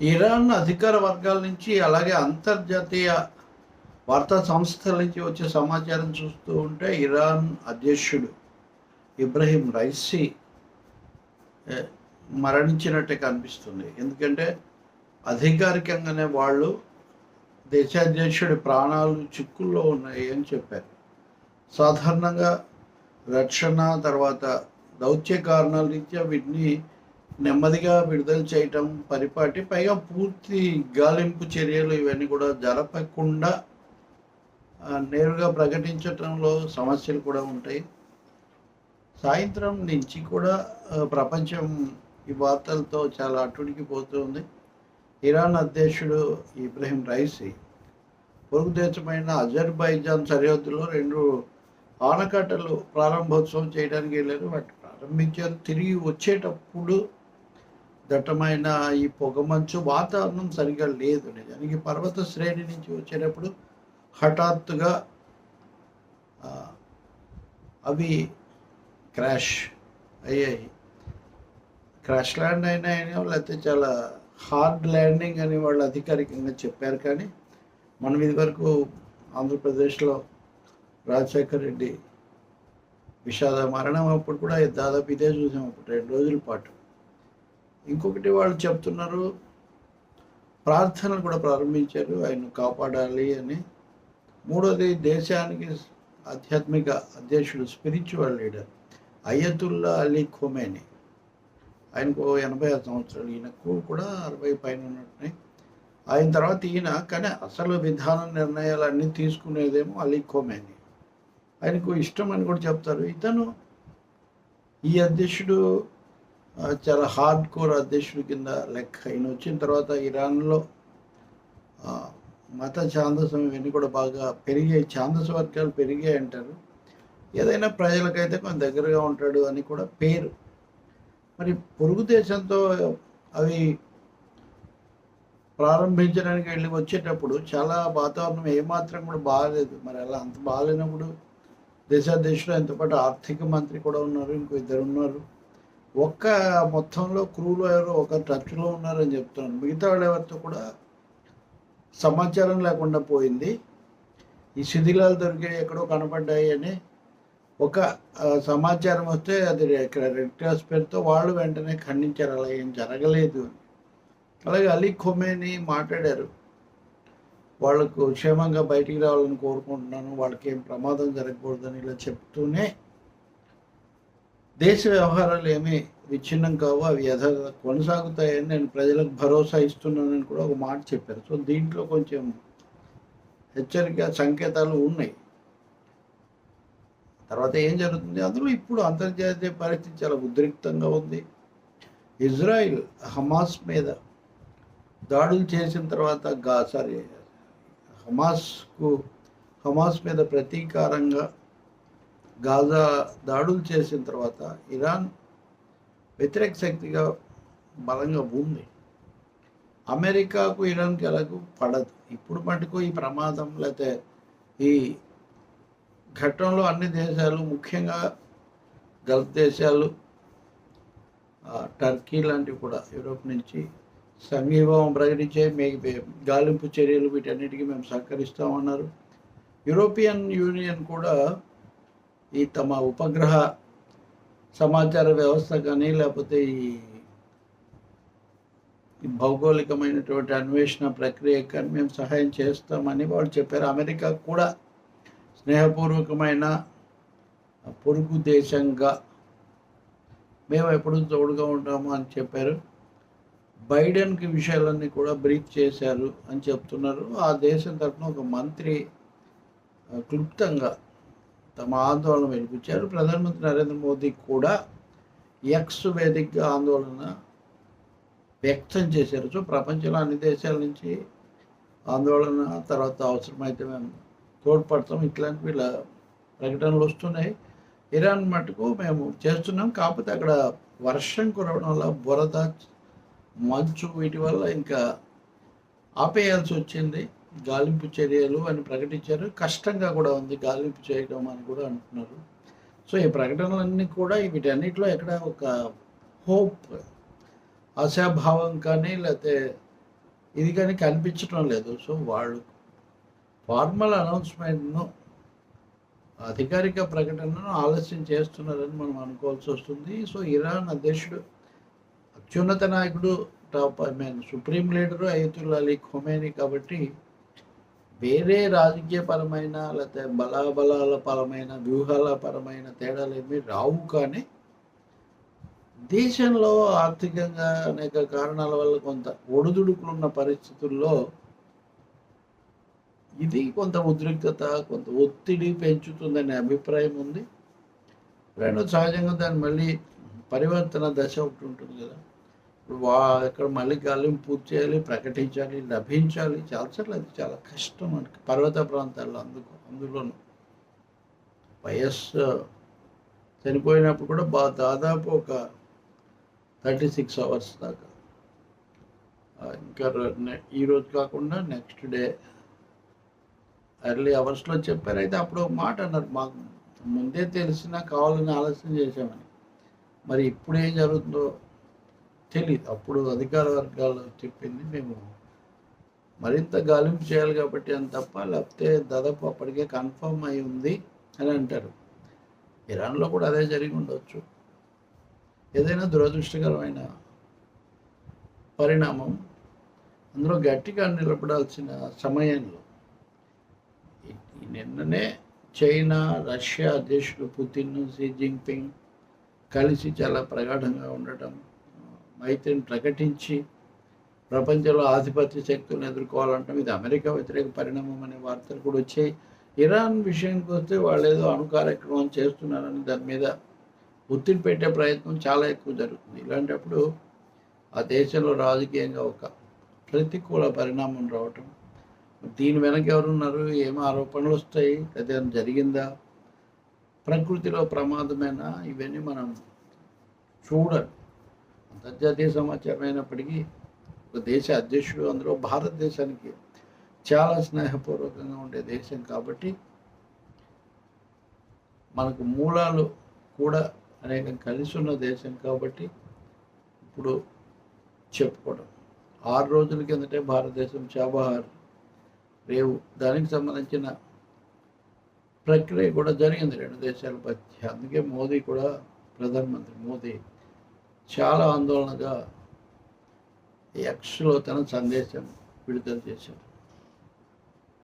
Iran అధికార వర్గాల నుంచి అలాగే అంతర్జాతీయ వార్తా సంస్థల నుంచి వచ్చే సమాచారం చూస్తూ ఉంటే ఇరాన్ అధ్యక్షుడు ఇబ్రహీం రైసీ మరణించినట్టే కనిపిస్తుంది. ఎందుకంటే అధికారికంగానే వాళ్ళు దేశాధ్యక్షుడి ప్రాణాలు చిక్కుల్లో ఉన్నాయి అని చెప్పారు. సాధారణంగా రక్షణ తర్వాత దౌత్య కారణాల రీత్యా వీటిని నెమ్మదిగా విడుదల చేయటం పరిపాటి పైగా పూర్తి గాలింపు చర్యలు ఇవన్నీ కూడా జరపకుండా నేరుగా ప్రకటించటంలో సమస్యలు కూడా ఉంటాయి. సాయంత్రం నుంచి కూడా ప్రపంచం ఈ వార్తలతో చాలా అట్టుడికి పోతుంది ఇరాన్ అధ్యక్షుడు ఇబ్రహీం రైసీ పొరుగు దేశమైన అజర్బైజాన్ సరిహద్దులో రెండు ఆనకట్టలు ప్రారంభోత్సవం చేయడానికి వెళ్ళారు. వాటి ప్రారంభించారు. తిరిగి వచ్చేటప్పుడు దట్టమైన ఈ పొగమంచు వాతావరణం సరిగా లేదు నిజానికి పర్వత శ్రేణి నుంచి వచ్చేటప్పుడు హఠాత్తుగా అవి క్రాష్ అయ్యాయి. క్రాష్ ల్యాండ్ అయినాయని లేకపోతే చాలా హార్డ్ ల్యాండింగ్ అని వాళ్ళు అధికారికంగా చెప్పారు కానీ మనం ఇదివరకు ఆంధ్రప్రదేశ్లో రాజశేఖర్ రెడ్డి విషాద మరణం అప్పుడు కూడా దాదాపు ఇదే చూసాం. అప్పుడు రెండు రోజుల పాటు ఇంకొకటి వాళ్ళు చెప్తున్నారు ప్రార్థనలు కూడా ప్రారంభించారు ఆయన కాపాడాలి అని. మూడోది దేశానికి ఆధ్యాత్మిక అధ్యక్షుడు spiritual leader Ayatollah Ali Khomeini. ఆయనకు ఎనభై ఆరు సంవత్సరాలు ఈయనకు కూడా అరవై పైన ఉన్నట్టున్నాయి. ఆయన తర్వాత ఈయన కానీ అసలు విధాన నిర్ణయాలు అన్నీ తీసుకునేదేమో అలీ ఖొమేని. ఆయనకు ఇష్టం అని కూడా చెప్తారు. ఇతను ఈ అధ్యక్షుడు చాలా హార్డ్ కోర్ అధ్యక్షుడి కింద లెక్క. ఈయన వచ్చిన తర్వాత ఇరాన్లో మత ఛాందసం ఇవన్నీ కూడా బాగా పెరిగాయి. ఛాందస వర్గాలు పెరిగాయి అంటారు. ఏదైనా ప్రజలకైతే కొంచెం దగ్గరగా ఉంటాడు అని కూడా పేరు. మరి పొరుగు దేశంతో అవి ప్రారంభించడానికి వెళ్ళి వచ్చేటప్పుడు చాలా వాతావరణం ఏమాత్రం కూడా బాగాలేదు. మరి అలా అంత బాగాలేనప్పుడు దేశాధ్యక్షుడు ఆయనతో పాటు ఆర్థిక మంత్రి కూడా ఉన్నారు ఇంకో ఇద్దరు ఉన్నారు. ఒక్క మొత్తంలో క్రూలో ఎవరో ఒక టచ్లో ఉన్నారని చెప్తున్నాను. మిగతా వాళ్ళు ఎవరితో కూడా సమాచారం లేకుండా పోయింది. ఈ శిథిలాలు దొరికాయి ఎక్కడో కనపడ్డాయి అని ఒక సమాచారం వస్తే అది ఇక్కడ రెడ్ క్రాస్ పేరుతో వాళ్ళు వెంటనే ఖండించారు. అలా ఏం జరగలేదు అని. అలాగే అలీ ఖొమేని మాట్లాడారు. వాళ్ళకు క్షేమంగా బయటికి రావాలని కోరుకుంటున్నాను. వాళ్ళకి ఏం ప్రమాదం జరగకూడదని ఇలా చెప్తూనే దేశ వ్యవహారాలు ఏమీ విచ్ఛిన్నం కావు అవి యథ కొనసాగుతాయని నేను ప్రజలకు భరోసా ఇస్తున్నానని కూడా ఒక మాట చెప్పారు. సో దీంట్లో కొంచెం హెచ్చరిక సంకేతాలు ఉన్నాయి. తర్వాత ఏం జరుగుతుంది? అందులో ఇప్పుడు అంతర్జాతీయ పరిస్థితి చాలా ఉద్రిక్తంగా ఉంది. ఇజ్రాయిల్ హమాస్ మీద దాడులు చేసిన తర్వాత గా సారీ హమాస్కు హమాస్ మీద ప్రతీకారంగా గాజా దాడులు చేసిన తర్వాత ఇరాన్ వ్యతిరేక శక్తిగా బలంగా ఉంది. అమెరికాకు ఇరాన్కి ఎలాగూ పడదు. ఇప్పుడు మటుకు ఈ ప్రమాదం లేకపోతే ఈ ఘట్టంలో అన్ని దేశాలు ముఖ్యంగా గల్ఫ్ దేశాలు టర్కీ లాంటివి కూడా యూరోప్ నుంచి సంఘీభావం ప్రకటించే మీ గాలింపు చర్యలు వీటన్నిటికీ మేము సహకరిస్తామన్నారు. యూరోపియన్ యూనియన్ కూడా ఈ తమ ఉపగ్రహ సమాచార వ్యవస్థ కానీ లేకపోతే ఈ భౌగోళికమైనటువంటి అన్వేషణ ప్రక్రియ కానీ మేము సహాయం చేస్తామని వాళ్ళు చెప్పారు. అమెరికా కూడా స్నేహపూర్వకమైన పొరుగు దేశంగా మేము ఎప్పుడు తోడుగా ఉంటాము అని చెప్పారు. బైడెన్కి విషయాలన్నీ కూడా బ్రీఫ్ చేశారు అని చెప్తున్నారు. ఆ దేశం తరఫున ఒక మంత్రి క్లుప్తంగా తమ ఆందోళన వెలిపించారు. ప్రధానమంత్రి నరేంద్ర మోదీ కూడా ఎక్స్ వేదికగా ఆందోళన వ్యక్తం చేశారు. సో ప్రపంచంలో అన్ని దేశాల నుంచి ఆందోళన తర్వాత అవసరమైతే మేము తోడ్పడతాం. ఇట్లాంటి వీళ్ళ ప్రకటనలు వస్తున్నాయి. ఇరాన్ మటుకు మేము చేస్తున్నాం. కాకపోతే అక్కడ వర్షం కురవడం వల్ల బురద మంచు వీటి వల్ల ఇంకా ఆపేయాల్సి వచ్చింది. గాలింపు చర్యలు అని ప్రకటించారు. కష్టంగా కూడా ఉంది గాలింపు చేయడం అని కూడా అంటున్నారు. సో ఈ ప్రకటనలన్నీ కూడా వీటన్నిటిలో ఎక్కడ ఒక హోప్ ఆశాభావం కానీ లేకపోతే ఇది కానీ కనిపించడం లేదు. సో వాళ్ళు ఫార్మల్ అనౌన్స్మెంట్ను అధికారిక ప్రకటనను ఆలస్యం చేస్తున్నారని మనం అనుకోవాల్సి వస్తుంది. సో ఇరాన్ అధ్యక్షుడు అత్యున్నత నాయకుడు top I mean supreme leader Ayatollah Ali Khomeini కాబట్టి వేరే రాజకీయపరమైన లేకపోతే బలాబలాల పరమైన వ్యూహాల పరమైన తేడాలు ఏమీ రావు కానీ దేశంలో ఆర్థికంగా అనేక కారణాల వల్ల కొంత ఒడిదుడుకులున్న పరిస్థితుల్లో ఇది కొంత ఉద్రిక్తత కొంత ఒత్తిడి పెంచుతుందనే అభిప్రాయం ఉంది. రెండు సహజంగా దాన్ని మళ్ళీ పరివర్తన దశ ఒకటి ఉంటుంది కదా. ఇప్పుడు వా ఇక్కడ మళ్ళీ గాలింపు పూర్తి చేయాలి ప్రకటించాలి లభించాలి. చాలా అది చాలా కష్టం మనకి. పర్వత ప్రాంతాల్లో అందుకు అందులోనూ. వయస్సు చనిపోయినప్పుడు కూడా బా దాదాపు ఒక థర్టీ సిక్స్ అవర్స్ దాకా. ఇంకా ఈరోజు ఈ రోజు కాకుండా నెక్స్ట్ డే ఎర్లీ అవర్స్లో చెప్పారు. అయితే అప్పుడు ఒక మాట అన్నారు. మాకు ముందే తెలిసినా కావాలని ఆలస్యం చేశామని. మరి ఇప్పుడు ఏం జరుగుతుందో తెలియదు అప్పుడు అధికార వర్గాలు చెప్పింది మేము మరింత గాలింపు చేయాలి కాబట్టి అని తప్ప లేకపోతే దాదాపు అప్పటికే కన్ఫర్మ్ అయి ఉంది అని అంటారు. ఇరాన్లో కూడా అదే జరిగి ఉండవచ్చు ఏదైనా దురదృష్టకరమైన పరిణామం. అందులో గట్టిగా నిలబడాల్సిన సమయంలో నిన్ననే చైనా రష్యా అధ్యక్షుడు పుతిన్ షీ జింగ్పింగ్ కలిసి చాలా ప్రగాఢంగా ఉండటం మైత్రిని ప్రకటించి ప్రపంచంలో ఆధిపత్య శక్తులను ఎదుర్కోవాలంటాం. ఇది అమెరికా వ్యతిరేక పరిణామం అనే వార్తలు కూడా వచ్చాయి. ఇరాన్ విషయానికి వస్తే వాళ్ళు ఏదో అణు కార్యక్రమం చేస్తున్నారని దాని మీద ఒత్తిడి పెట్టే ప్రయత్నం చాలా ఎక్కువ జరుగుతుంది. ఇలాంటప్పుడు ఆ దేశంలో రాజకీయంగా ఒక ప్రతికూల పరిణామం రావటం దీని వెనక ఎవరున్నారు? ఏం ఆరోపణలు వస్తాయి. లేదా జరిగిందా? ప్రకృతిలో ప్రమాదమైన? ఇవన్నీ మనం చూడాలి అంతర్జాతీయ సమాచారం అయినప్పటికీ ఒక దేశ అధ్యక్షుడు అందులో భారతదేశానికి చాలా స్నేహపూర్వకంగా ఉండే దేశం కాబట్టి మనకు మూలాలు కూడా అనేకం కలిసి ఉన్న దేశం కాబట్టి ఇప్పుడు చెప్పుకోవడం. ఆరు రోజుల కిందటే భారతదేశం చాబహార్ రేవు. దానికి సంబంధించిన ప్రక్రియ కూడా జరిగింది రెండు దేశాల మధ్య. అందుకే మోదీ కూడా ప్రధానమంత్రి మోదీ చాలా ఆందోళనగా ఎక్స్లో తన సందేశం విడుదల చేశారు